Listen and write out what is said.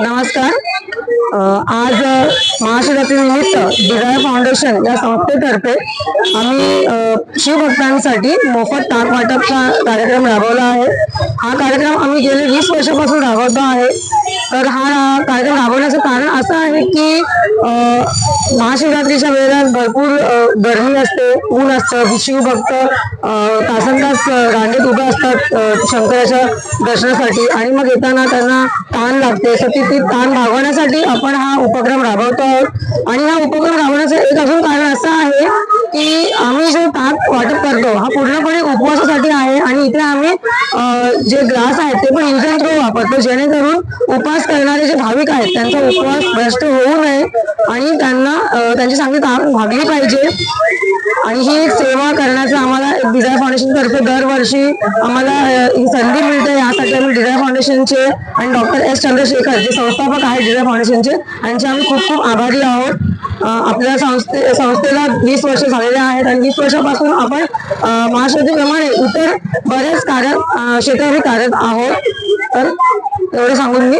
नमस्कार. आज महाशिवरात्री निमित्त डिझायर फाउंडेशन या संस्थेतर्फे आम्ही शिवभक्तांसाठी मोफत ताक वाटपचा कार्यक्रम राबवला आहे. हा कार्यक्रम आम्ही गेले वीस वर्षापासून राबवतो आहे. तर हा कार्यक्रम राबवण्याचं कारण असं आहे की महाशिवरात्रीच्या वेळेला भरपूर गर्मी असते ऊन असतं शिवभक्त अ, तासन तास रांगेत उभे असतात शंकराच्या दर्शनासाठी. आणि मग येताना त्यांना ताण लागते. तर ती ती ताण भागवण्यासाठी आपण हा उपक्रम राबवतो आहोत. आणि हा उपक्रम राबवण्याचं एक अजून कारण असं आहे की आम्ही जो ताक वाटप करतो हा पूर्णपणे उपवासासाठी आहे. आणि इथे आम्ही जे ग्लास आहेत ते पण युज अँड थ्रो वापरतो जेणेकरून उपवास करणारे जे भाविक आहेत त्यांचा उपवास भ्रष्ट होऊ नये आणि त्यांना त्यांची चांगली भागली पाहिजे. आणि ही एक सेवा करण्याचं आम्हाला एक डिझायर फाउंडेशन तर्फे दरवर्षी आम्हाला ही संधी मिळते यासाठी आम्ही डिझायर फाउंडेशनचे आणि डॉक्टर एस चंद्रशेखर जे संस्थापक आहेत डिझा फाउंडेशनचे यांचे आम्ही खूप खूप आभारी आहोत. आपल्या संस्थे संस्थेला वीस वर्ष झालेले आहेत आणि वीस वर्षापासून आपण अ, इतर बरेच कार्य अ, क्षेत्रामध्ये कार्यरत आहोत. तर एवढं सांगून मी